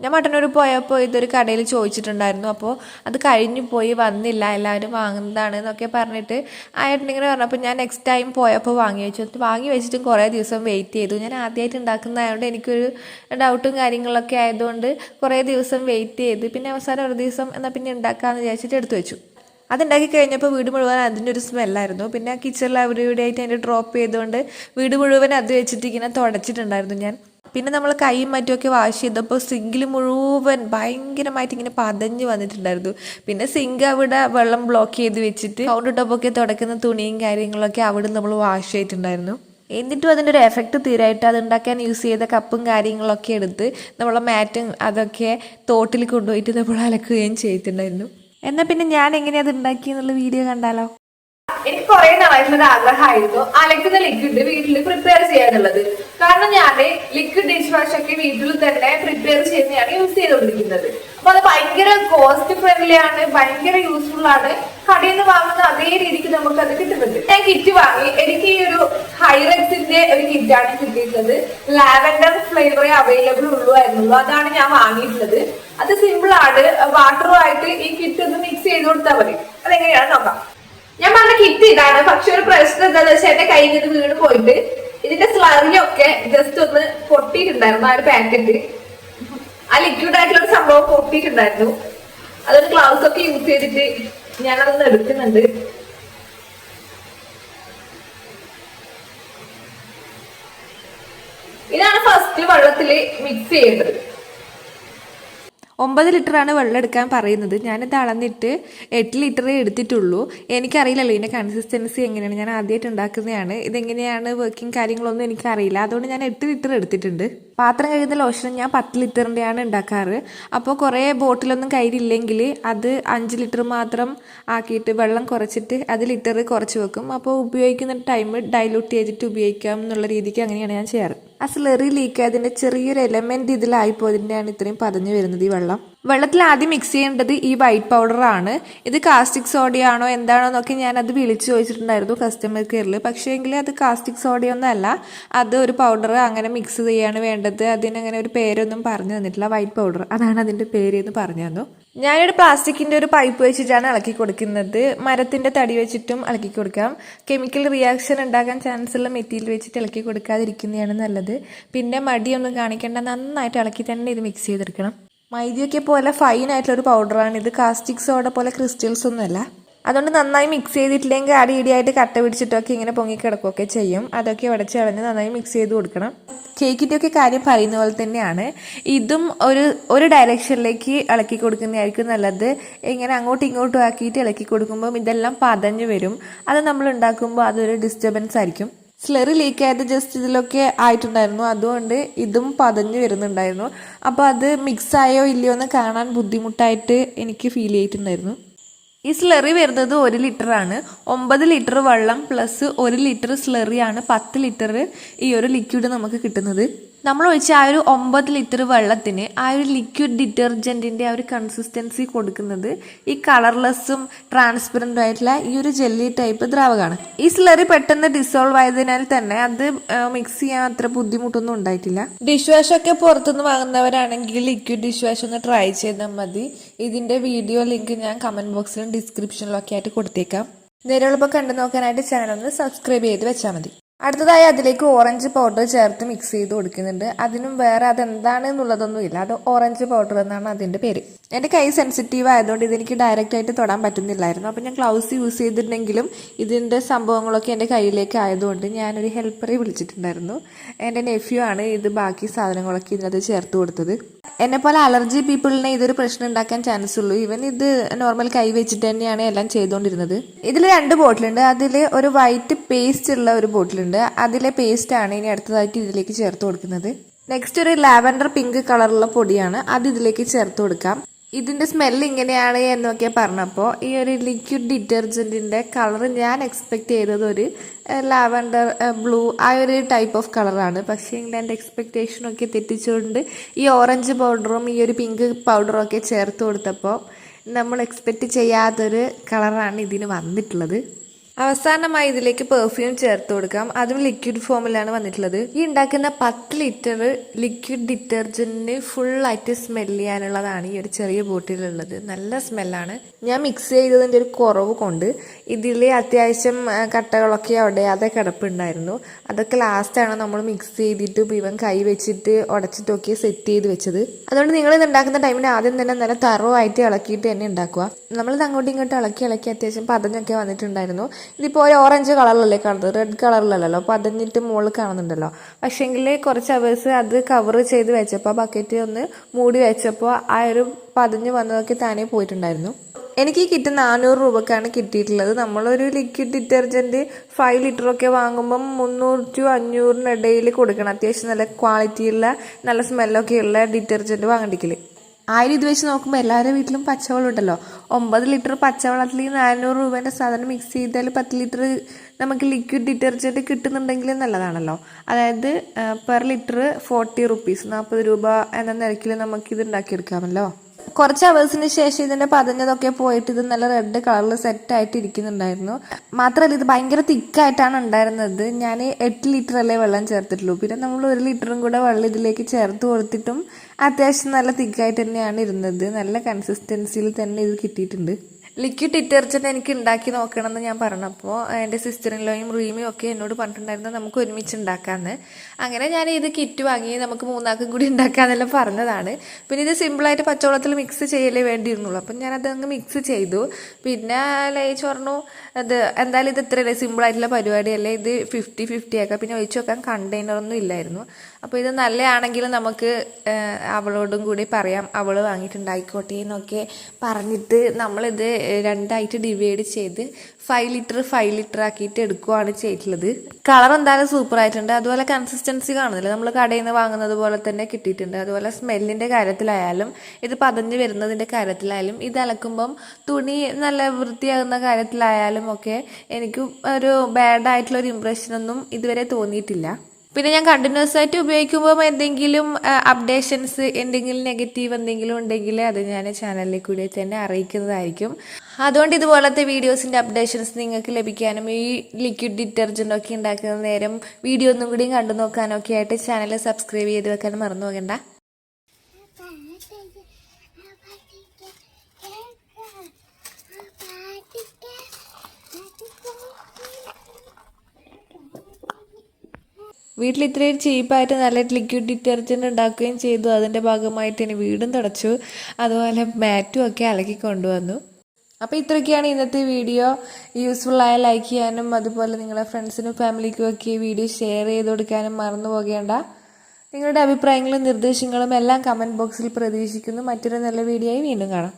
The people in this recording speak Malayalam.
ഞാൻ മട്ടന്നൂർ പോയപ്പോൾ ഇതൊരു കടയിൽ ചോദിച്ചിട്ടുണ്ടായിരുന്നു. അപ്പോൾ അത് കഴിഞ്ഞു പോയി വന്നില്ല. എല്ലാവരും വാങ്ങുന്നതാണ് എന്നൊക്കെ പറഞ്ഞിട്ട് ആ ഏട്ടനിങ്ങനെ പറഞ്ഞപ്പോൾ ഞാൻ നെക്സ്റ്റ് ടൈം പോയപ്പോൾ വാങ്ങി വെച്ചു. വാങ്ങി വെച്ചിട്ടും കുറേ ദിവസം വെയിറ്റ് ചെയ്തു. ഞാൻ ആദ്യമായിട്ട് ഉണ്ടാക്കുന്നതായതുകൊണ്ട് എനിക്കൊരു ഡൗട്ടും കാര്യങ്ങളൊക്കെ ആയതുകൊണ്ട് കുറേ ദിവസം വെയിറ്റ് ചെയ്ത്. പിന്നെ അവസാനം ഒരു ദിവസം എന്നാൽ പിന്നെ ഉണ്ടാക്കാമെന്ന് വിചാരിച്ചിട്ട് എടുത്തു വെച്ചു. അതുണ്ടാക്കി കഴിഞ്ഞപ്പോൾ വീട് മുഴുവൻ അതിന്റെ ഒരു സ്മെല്ലായിരുന്നു പിന്നെ കിച്ചണിൽ അവിടെ ഇവിടെ ആയിട്ട് അതിന്റെ ഡ്രോപ്പ് ചെയ്തുകൊണ്ട് വീട് മുഴുവൻ അത് വെച്ചിട്ട് ഇങ്ങനെ തുടച്ചിട്ടുണ്ടായിരുന്നു ഞാൻ. പിന്നെ നമ്മൾ കൈയും മറ്റുമൊക്കെ വാഷ് ചെയ്തപ്പോൾ സിങ്കിൽ മുഴുവൻ ഭയങ്കരമായിട്ട് ഇങ്ങനെ പതഞ്ഞ് വന്നിട്ടുണ്ടായിരുന്നു. പിന്നെ സിങ്ക് അവിടെ വെള്ളം ബ്ലോക്ക് ചെയ്ത് വെച്ചിട്ട് കൗണ്ടർ ടോപ്പൊക്കെ തുടക്കുന്ന തുണിയും കാര്യങ്ങളൊക്കെ അവിടെ നമ്മൾ വാഷ് ചെയ്തിട്ടുണ്ടായിരുന്നു. എന്നിട്ടും അതിന്റെ ഒരു എഫക്റ്റ് തീരായിട്ട് അത് ഉണ്ടാക്കാൻ യൂസ് ചെയ്ത കപ്പും കാര്യങ്ങളൊക്കെ എടുത്ത് നമ്മളെ മാറ്റും അതൊക്കെ തോട്ടിൽ കൊണ്ടുപോയിട്ട് നമ്മൾ അലക്കുകയും ചെയ്തിട്ടുണ്ടായിരുന്നു. എന്നാൽ പിന്നെ ഞാൻ എങ്ങനെയാണ് അത് ഉണ്ടാക്കി എന്നുള്ള വീഡിയോ കണ്ടാലോ? എനിക്ക് കുറെ നാളായിട്ടുള്ള ആഗ്രഹമായിരുന്നു. അലക്കുന്ന ലിക്വിഡ് വീട്ടിൽ പ്രിപ്പയർ ചെയ്യാനുള്ളത്. കാരണം ഞാൻ ലിക്വിഡ് ഡിഷ് വാഷ് ഒക്കെ വീട്ടിൽ തന്നെ പ്രിപ്പയർ ചെയ്യുന്നതാണ് യൂസ് ചെയ്തുകൊണ്ടിരിക്കുന്നത്. അപ്പൊ അത് ഭയങ്കര കോസ്റ്റ് ഫ്രണ്ട്ലി ആണ് ഭയങ്കര യൂസ്ഫുൾ ആണ്. കടയിൽ നിന്ന് വാങ്ങുന്ന അതേ രീതിക്ക് നമുക്ക് അത് കിട്ടുന്നുണ്ട്. ഞാൻ കിറ്റ് വാങ്ങി. എനിക്ക് ഈ ഒരു ഹൈറക്സിന്റെ ഒരു കിറ്റാണ് കിട്ടിയിട്ടുള്ളത്. ലാവൻഡർ ഫ്ലേവറേ അവൈലബിൾ ഉള്ളൂ ആയിരുന്നുള്ളൂ അതാണ് ഞാൻ വാങ്ങിയിട്ടുള്ളത്. അത് സിമ്പിൾ ആണ്. വാട്ടറുമായിട്ട് ഈ കിറ്റ് ഒന്ന് മിക്സ് ചെയ്ത് കൊടുത്താൽ മതി. അതെങ്ങനെയാണ് നോക്കാം. ഞാൻ പറഞ്ഞ കിറ്റ് ഇതാണ്. പക്ഷെ ഒരു പ്രശ്നം എന്താണെന്ന് വെച്ചാൽ എന്റെ കയ്യിൽ നിന്ന് വീണ് പോയിട്ട് ഇതിന്റെ സ്ലറിയൊക്കെ ജസ്റ്റ് ഒന്ന് പൊട്ടിയിട്ടുണ്ടായിരുന്നു ആ ഒരു പാക്കറ്റ് ആ ലിക്വിഡ് ആയിട്ടുള്ള ഒരു സംഭവം പൊട്ടിയിട്ടുണ്ടായിരുന്നു. അതൊരു ഗ്ലൗസ് ഒക്കെ യൂസ് ചെയ്തിട്ട് ഞാൻ ഞാനതൊന്ന് എടുക്കുന്നുണ്ട്. ഇതാണ് ഫസ്റ്റ് വെള്ളത്തിൽ മിക്സ് ചെയ്യേണ്ടത്. ഒമ്പത് ലിറ്ററാണ് വെള്ളം എടുക്കാൻ പറയുന്നത്. ഞാനിത് അളന്നിട്ട് എട്ട് ലിറ്ററേ എടുത്തിട്ടുള്ളൂ. എനിക്കറിയില്ലല്ലോ ഇതിന്റെ കൺസിസ്റ്റൻസി എങ്ങനെയാണ്. ഞാൻ ആദ്യമായിട്ട് ഉണ്ടാക്കുന്നതാണ്. ഇതെങ്ങനെയാണ് വർക്കിംഗ് കാര്യങ്ങളൊന്നും എനിക്കറിയില്ല. അതുകൊണ്ട് ഞാൻ എട്ട് ലിറ്റർ എടുത്തിട്ടുണ്ട്. പാത്രം കഴുകുന്ന ലോഷൻ ഞാൻ പത്ത് ലിറ്ററിന്റെയാണ് ഉണ്ടാക്കാറ്. അപ്പോൾ കുറേ ബോട്ടിലൊന്നും കയ്യിലില്ലെങ്കിൽ അത് അഞ്ച് ലിറ്റർ മാത്രം ആക്കിയിട്ട് വെള്ളം കുറച്ചിട്ട് അത് ലിറ്റർ കുറച്ച് വെക്കും. അപ്പോൾ ഉപയോഗിക്കുന്ന ടൈം ഡൈലൂട്ട് ചെയ്തിട്ട് ഉപയോഗിക്കാം എന്നുള്ള രീതിക്ക് അങ്ങനെയാണ് ഞാൻ ചെയ്യാറ്. ആ സ്ലറി ലീക്ക് അതിന്റെ ചെറിയൊരു എലമെന്റ് ഇതിലായിപ്പോയതിന്റെയാണ് ഇത്രയും പതഞ്ഞു വരുന്നത് ഈ വെള്ളം. വെള്ളത്തിൽ ആദ്യം മിക്സ് ചെയ്യേണ്ടത് ഈ വൈറ്റ് പൗഡറാണ് ഇത് കാസ്റ്റിക് സോഡയാണോ എന്താണോ എന്നൊക്കെ ഞാൻ അത് വിളിച്ചു ചോദിച്ചിട്ടുണ്ടായിരുന്നു കസ്റ്റമർ കെയറിൽ പക്ഷേ എങ്കിൽ അത് കാസ്റ്റിക് സോഡയൊന്നും അല്ല. അത് ഒരു പൗഡർ അങ്ങനെ മിക്സ് ചെയ്യാണ് വേണ്ടത്. അതിനങ്ങനെ ഒരു പേരൊന്നും പറഞ്ഞു തന്നിട്ടില്ല. വൈറ്റ് പൗഡർ അതാണ് അതിന്റെ പേര് എന്ന് പറഞ്ഞു തന്നു. ഞാനൊരു പ്ലാസ്റ്റിക്കിന്റെ ഒരു പൈപ്പ് വെച്ചിട്ടാണ് ഇളക്കി കൊടുക്കുന്നത്. മരത്തിന്റെ തടി വെച്ചിട്ടും ഇളക്കി കൊടുക്കാം. കെമിക്കൽ റിയാക്ഷൻ ഉണ്ടാകാൻ ചാൻസ് ഉള്ള മെറ്റീരിയൽ വെച്ചിട്ട് ഇളക്കി കൊടുക്കാതിരിക്കുന്നതാണ് നല്ലത്. പിന്നെ മടിയൊന്നും കാണിക്കേണ്ട. നന്നായിട്ട് ഇളക്കി തന്നെ ഇത് മിക്സ് ചെയ്തെടുക്കണം. മൈദയൊക്കെ പോലെ ഫൈൻ ആയിട്ടുള്ള ഒരു പൗഡറാണ് ഇത് കാസ്റ്റിക് സോഡ പോലെ ക്രിസ്റ്റൽസ് ഒന്നുമല്ല. അതുകൊണ്ട് നന്നായി മിക്സ് ചെയ്തിട്ടില്ലെങ്കിൽ അടി ഇടിയായിട്ട് കട്ട പിടിച്ചിട്ടൊക്കെ ഇങ്ങനെ പൊങ്ങി പൊങ്ങിക്കിടക്കുകയൊക്കെ ചെയ്യും. അതൊക്കെ ഉടച്ച് കളഞ്ഞ് നന്നായി മിക്സ് ചെയ്ത് കൊടുക്കണം. കേക്കിന്റെ ഒക്കെ കാര്യം പറയുന്ന പോലെ തന്നെയാണ്. ഇതും ഒരു ഒരു ഡയറക്ഷനിലേക്ക് ഇളക്കി കൊടുക്കുന്നതായിരിക്കും നല്ലത്. ഇങ്ങനെ അങ്ങോട്ടും ഇങ്ങോട്ടും ആക്കിയിട്ട് ഇളക്കി കൊടുക്കുമ്പം ഇതെല്ലാം പതഞ്ഞു വരും. അത് നമ്മൾ ഉണ്ടാക്കുമ്പോൾ അതൊരു ഡിസ്റ്റർബൻസ് ആയിരിക്കും. സ്ലറി ലീക്ക് ആയത് ജസ്റ്റ് ഇതിലൊക്കെ ആയിട്ടുണ്ടായിരുന്നു. അതുകൊണ്ട് ഇതും പതഞ്ഞു വരുന്നുണ്ടായിരുന്നു. അപ്പോൾ അത് മിക്സ് ആയോ ഇല്ലയോ എന്ന് കാണാൻ ബുദ്ധിമുട്ടായിട്ട് എനിക്ക് ഫീൽ ചെയ്തിട്ടുണ്ടായിരുന്നു. ഈ സ്ലറി വരുന്നത് ഒരു ലിറ്ററാണ് ഒമ്പത് ലിറ്റർ വെള്ളം പ്ലസ് ഒരു ലിറ്റർ സ്ലറിയാണ് പത്ത് ലിറ്റർ ഈ ഒരു ലിക്വിഡ് നമുക്ക് കിട്ടുന്നത്. നമ്മൾ ഒഴിച്ച ആ ഒരു ഒമ്പത് ലിറ്റർ വെള്ളത്തിന് ആ ഒരു ലിക്വിഡ് ഡിറ്റർജന്റിന്റെ ആ ഒരു കൺസിസ്റ്റൻസി കൊടുക്കുന്നത് ഈ കളർലെസ്സും ട്രാൻസ്പെറന്റ് ആയിട്ടുള്ള ഈ ഒരു ജെല്ലി ടൈപ്പ് ദ്രാവകമാണ്. ഈ സ്ലറി പെട്ടെന്ന് ഡിസോൾവ് ആയതിനാൽ തന്നെ അത് മിക്സ് ചെയ്യാൻ അത്ര ബുദ്ധിമുട്ടൊന്നും ഉണ്ടായിട്ടില്ല. ഡിഷ് വാഷ് ഒക്കെ പുറത്തുനിന്ന് വാങ്ങുന്നവരാണെങ്കിൽ ലിക്വിഡ് ഡിഷ് വാഷ് ഒന്ന് ട്രൈ ചെയ്താൽ മതി. ഇതിന്റെ വീഡിയോ ലിങ്ക് ഞാൻ കമന്റ് ബോക്സിലും ഡിസ്ക്രിപ്ഷനിലും ഒക്കെ ആയിട്ട് കൊടുത്തേക്കാം. നേരെയുള്ളപ്പോൾ കണ്ടു നോക്കാനായിട്ട് ചാനൽ ഒന്ന് സബ്സ്ക്രൈബ് ചെയ്ത് വെച്ചാൽ മതി. അടുത്തതായി അതിലേക്ക് ഓറഞ്ച് പൗഡർ ചേർത്ത് മിക്സ് ചെയ്ത് കൊടുക്കുന്നുണ്ട്. അതിനും വേറെ അതെന്താണ് എന്നുള്ളതൊന്നുമില്ല. അത് ഓറഞ്ച് പൗഡർ എന്നാണ് അതിന്റെ പേര്. എന്റെ കൈ സെൻസിറ്റീവ് ആയതുകൊണ്ട് ഇതെനിക്ക് ഡയറക്റ്റ് ആയിട്ട് തൊടാൻ പറ്റുന്നില്ലായിരുന്നു. അപ്പോൾ ഞാൻ ഗ്ലൗസ് യൂസ് ചെയ്തിട്ടുണ്ടെങ്കിലും ഇതിന്റെ സംഭവങ്ങളൊക്കെ എന്റെ കയ്യിലേക്ക് ആയതുകൊണ്ട് ഞാനൊരു ഹെൽപ്പറെ വിളിച്ചിട്ടുണ്ടായിരുന്നു. എന്റെ നെഫ്യൂ ആണ് ഇത് ബാക്കി സാധനങ്ങളൊക്കെ ഇതിനകത്ത് ചേർത്ത് കൊടുത്തത്. എന്നെ പോലെ അലർജി പീപ്പിളിനെ ഇതൊരു പ്രശ്നം ഉണ്ടാക്കാൻ ചാൻസ് ഉള്ളൂ. ഇവൻ ഇത് നോർമൽ കൈ വെച്ചിട്ട് തന്നെയാണ് എല്ലാം ചെയ്തുകൊണ്ടിരുന്നത് ഇതിൽ രണ്ട് ബോട്ടിലുണ്ട്. അതിൽ ഒരു വൈറ്റ് പേസ്റ്റ് ഉള്ള ഒരു ബോട്ടിലുണ്ട്. അതിലെ പേസ്റ്റ് ആണ് ഇനി അടുത്തതായിട്ട് ഇതിലേക്ക് ചേർത്ത് കൊടുക്കുന്നത്. നെക്സ്റ്റ് ഒരു ലാവൻഡർ പിങ്ക് കളറുള്ള പൊടിയാണ്. അത് ഇതിലേക്ക് ചേർത്ത് കൊടുക്കാം. ഇതിന്റെ സ്മെല്ല് ഇങ്ങനെയാണ് എന്നൊക്കെ പറഞ്ഞപ്പോൾ ഈ ഒരു ലിക്വിഡ് ഡിറ്റർജന്റിന്റെ കളർ ഞാൻ എക്സ്പെക്ട് ചെയ്തത് ഒരു ലാവൻഡർ ബ്ലൂ ആ ഒരു ടൈപ്പ് ഓഫ് കളറാണ് പക്ഷേ എന്റെ എക്സ്പെക്റ്റേഷനൊക്കെ തെറ്റിച്ചുകൊണ്ട് ഈ ഓറഞ്ച് പൗഡറും ഈ ഒരു പിങ്ക് പൗഡറും ഒക്കെ ചേർത്ത് കൊടുത്തപ്പോൾ നമ്മൾ എക്സ്പെക്റ്റ് ചെയ്യാത്തൊരു കളറാണ് ഇതിന് വന്നിട്ടുള്ളത്. അവസാനമായി ഇതിലേക്ക് പെർഫ്യൂം ചേർത്ത് കൊടുക്കാം. അതും ലിക്വിഡ് ഫോമിലാണ് വന്നിട്ടുള്ളത്. ഈ ഉണ്ടാക്കുന്ന പത്ത് ലിറ്റർ ലിക്വിഡ് ഡിറ്റർജന്റിന് ഫുള്ളായിട്ട് സ്മെൽ ചെയ്യാനുള്ളതാണ് ഈ ഒരു ചെറിയ ബോട്ടിലുള്ളത് നല്ല സ്മെല്ലാണ് ഞാൻ മിക്സ് ചെയ്തതിന്റെ ഒരു കുറവ് കൊണ്ട് ഇതിൽ അത്യാവശ്യം കട്ടകളൊക്കെ അവിടെ അതേ കിടപ്പുണ്ടായിരുന്നു. അതൊക്കെ ലാസ്റ്റാണ് നമ്മൾ മിക്സ് ചെയ്തിട്ട് ഇവൻ കൈ വെച്ചിട്ട് ഉടച്ചിട്ടൊക്കെ സെറ്റ് ചെയ്ത് വെച്ചത്. അതുകൊണ്ട് നിങ്ങൾ ഇത് ഉണ്ടാക്കുന്ന ടൈമിൽ ആദ്യം തന്നെ നല്ല തറവായിട്ട് ഇളക്കിയിട്ട് തന്നെ ഉണ്ടാക്കുക. നമ്മളിത് അങ്ങോട്ടും ഇങ്ങോട്ടും ഇളക്കി ഇളക്കി അത്യാവശ്യം പതഞ്ഞൊക്കെ വന്നിട്ടുണ്ടായിരുന്നു. ഇതിപ്പോൾ ഒരു ഓറഞ്ച് കളറിലല്ലേ കാണുന്നത്? റെഡ് കളറിലല്ലല്ലോ പതഞ്ഞിട്ട് മുകളിൽ കാണുന്നുണ്ടല്ലോ. പക്ഷേങ്കിൽ കുറച്ച് അവേഴ്സ് അത് കവർ ചെയ്ത് വെച്ചപ്പോൾ ബക്കറ്റ് ഒന്ന് മൂടി വെച്ചപ്പോൾ ആ ഒരു പതഞ്ഞ് വന്നതൊക്കെ താനേ പോയിട്ടുണ്ടായിരുന്നു. എനിക്ക് ഈ കിറ്റ് നാനൂറ് രൂപക്കാണ് കിട്ടിയിട്ടുള്ളത്. നമ്മളൊരു ലിക്വിഡ് ഡിറ്റർജന്റ് ഫൈവ് ലിറ്ററൊക്കെ വാങ്ങുമ്പം മുന്നൂറ് ടു അഞ്ഞൂറിനിടയിൽ കൊടുക്കണം. അത്യാവശ്യം നല്ല ക്വാളിറ്റിയുള്ള നല്ല സ്മെല്ലൊക്കെയുള്ള ഡിറ്റർജന്റ് വാങ്ങണ്ടിക്കൽ. ആയിരം ഇത് വെച്ച് നോക്കുമ്പോൾ എല്ലാവരുടെ വീട്ടിലും പച്ചവെള്ളം ഉണ്ടല്ലോ ഒമ്പത് ലിറ്റർ പച്ചവെള്ളത്തിൽ നാനൂറ് രൂപേന്റെ സാധനം മിക്സ് ചെയ്താൽ പത്ത് ലിറ്റർ നമുക്ക് ലിക്വിഡ് ഡിറ്റർജന്റ് കിട്ടുന്നുണ്ടെങ്കിൽ നല്ലതാണല്ലോ. അതായത് പെർ ലിറ്റർ ഫോർട്ടി റുപ്പീസ് നാൽപ്പത് രൂപ എന്ന നിരക്കിൽ നമുക്കിത് ഉണ്ടാക്കിയെടുക്കാമല്ലോ. കുറച്ച് അവേഴ്സിന് ശേഷം ഇതിന്റെ പതഞ്ഞതൊക്കെ പോയിട്ട് ഇത് നല്ല റെഡ് കളറിൽ സെറ്റ് ആയിട്ട് ഇരിക്കുന്നുണ്ടായിരുന്നു മാത്രമല്ല ഇത് ഭയങ്കര തിക്കായിട്ടാണ് ഉണ്ടായിരുന്നത്. ഞാൻ എട്ട് ലിറ്റർ അല്ലേ വെള്ളം ചേർത്തിട്ടുള്ളൂ. പിന്നെ നമ്മൾ ഒരു ലിറ്ററും കൂടെ വെള്ളം ഇതിലേക്ക് ചേർത്ത് കൊടുത്തിട്ടും അത്യാവശ്യം നല്ല തിക്കായിട്ട് തന്നെയാണ് ഇരുന്നത്. നല്ല കൺസിസ്റ്റൻസിയിൽ തന്നെ ഇത് കിട്ടിയിട്ടുണ്ട്. ലിക്വിഡ് ഡിറ്റർജന്റ് എനിക്ക് ഉണ്ടാക്കി നോക്കണമെന്ന് ഞാൻ പറഞ്ഞപ്പോൾ എന്റെ സിസ്റ്ററിൻലോയും റീമിയും ഒക്കെ എന്നോട് പറഞ്ഞിട്ടുണ്ടായിരുന്നു നമുക്ക് ഒരുമിച്ച് ഉണ്ടാക്കാമെന്ന് അങ്ങനെ ഞാൻ ഇത് കിറ്റ് വാങ്ങി നമുക്ക് മൂന്നാക്കും കൂടി ഉണ്ടാക്കാമെന്നെല്ലാം പറഞ്ഞതാണ്. പിന്നെ ഇത് സിമ്പിളായിട്ട് പച്ചവെള്ളത്തിൽ മിക്സ് ചെയ്യലേ വേണ്ടിയിരുന്നുള്ളൂ. അപ്പം ഞാനത് അങ്ങ് മിക്സ് ചെയ്തു. പിന്നെ ലയിച്ച് പറഞ്ഞു അത് എന്തായാലും ഇത് ഇത്രയല്ലേ സിമ്പിളായിട്ടുള്ള പരിപാടിയല്ലേ ഇത് ഫിഫ്റ്റി ഫിഫ്റ്റി ആക്കാം. പിന്നെ ഒഴിച്ചു വെക്കാൻ കണ്ടെയ്നറൊന്നും ഇല്ലായിരുന്നു. അപ്പോൾ ഇത് നല്ലതാണെങ്കിൽ നമുക്ക് അവളോടും കൂടി പറയാം. അവൾ വാങ്ങിയിട്ടുണ്ടായിക്കോട്ടെ എന്നൊക്കെ പറഞ്ഞിട്ട് നമ്മളിത് രണ്ടായിട്ട് ഡിവൈഡ് ചെയ്ത് ഫൈവ് ലിറ്റർ ഫൈവ് ലിറ്റർ ആക്കിയിട്ട് എടുക്കുകയാണ് ചെയ്തിട്ടുള്ളത് കളർ എന്തായാലും സൂപ്പർ ആയിട്ടുണ്ട്. അതുപോലെ കൺസിസ്റ്റൻസി കാണുന്നില്ല. നമ്മൾ കടയിൽ നിന്ന് വാങ്ങുന്നത് പോലെ തന്നെ കിട്ടിയിട്ടുണ്ട്. അതുപോലെ സ്മെല്ലിന്റെ കാര്യത്തിലായാലും ഇത് പതഞ്ഞ് വരുന്നതിന്റെ കാര്യത്തിലായാലും ഇത് അലക്കുമ്പം തുണി നല്ല വൃത്തിയാകുന്ന കാര്യത്തിലായാലും ഒക്കെ എനിക്ക് ഒരു ബാഡ് ആയിട്ടുള്ള ഒരു ഇമ്പ്രഷനൊന്നും ഇതുവരെ തോന്നിയിട്ടില്ല. പിന്നെ ഞാൻ കണ്ടിന്യൂസ് ആയിട്ട് ഉപയോഗിക്കുമ്പോൾ എന്തെങ്കിലും അപ്ഡേഷൻസ് എന്തെങ്കിലും നെഗറ്റീവ് എന്തെങ്കിലും ഉണ്ടെങ്കിൽ അത് ഞാൻ ചാനലിൽ കൂടി തന്നെ അറിയിക്കുന്നതായിരിക്കും. അതുകൊണ്ട് ഇതുപോലത്തെ വീഡിയോസിന്റെ അപ്ഡേഷൻസ് നിങ്ങൾക്ക് ലഭിക്കാനും ഈ ലിക്വിഡ് ഡിറ്റർജന്റ് ഒക്കെ ഉണ്ടാക്കുന്ന നേരം വീഡിയോ ഒന്നും കൂടി കണ്ടു നോക്കാനൊക്കെ ആയിട്ട് ചാനൽ സബ്സ്ക്രൈബ് ചെയ്ത് വെക്കാൻ മറന്നു പോകണ്ട. വീട്ടിൽ ഇത്രയും ചീപ്പായിട്ട് നല്ല ലിക്വിഡ് ഡിറ്റർജന്റ് ഉണ്ടാക്കുകയും ചെയ്തു. അതിന്റെ ഭാഗമായിട്ട് ഇനി വീടും തുടച്ചു. അതുപോലെ മാറ്റും ഒക്കെ അലക്കി കൊണ്ടുവന്നു. അപ്പോൾ ഇത്രയൊക്കെയാണ് ഇന്നത്തെ വീഡിയോ. യൂസ്ഫുള്ളായ ലൈക്ക് ചെയ്യാനും അതുപോലെ നിങ്ങളുടെ ഫ്രണ്ട്സിനും ഫാമിലിക്കും ഒക്കെ വീഡിയോ ഷെയർ ചെയ്ത് കൊടുക്കാനും മറന്നു പോകേണ്ട. നിങ്ങളുടെ അഭിപ്രായങ്ങളും നിർദ്ദേശങ്ങളും എല്ലാം കമന്റ് ബോക്സിൽ പ്രതീക്ഷിക്കുന്നു. മറ്റൊരു നല്ല വീഡിയോയും വീണ്ടും കാണാം.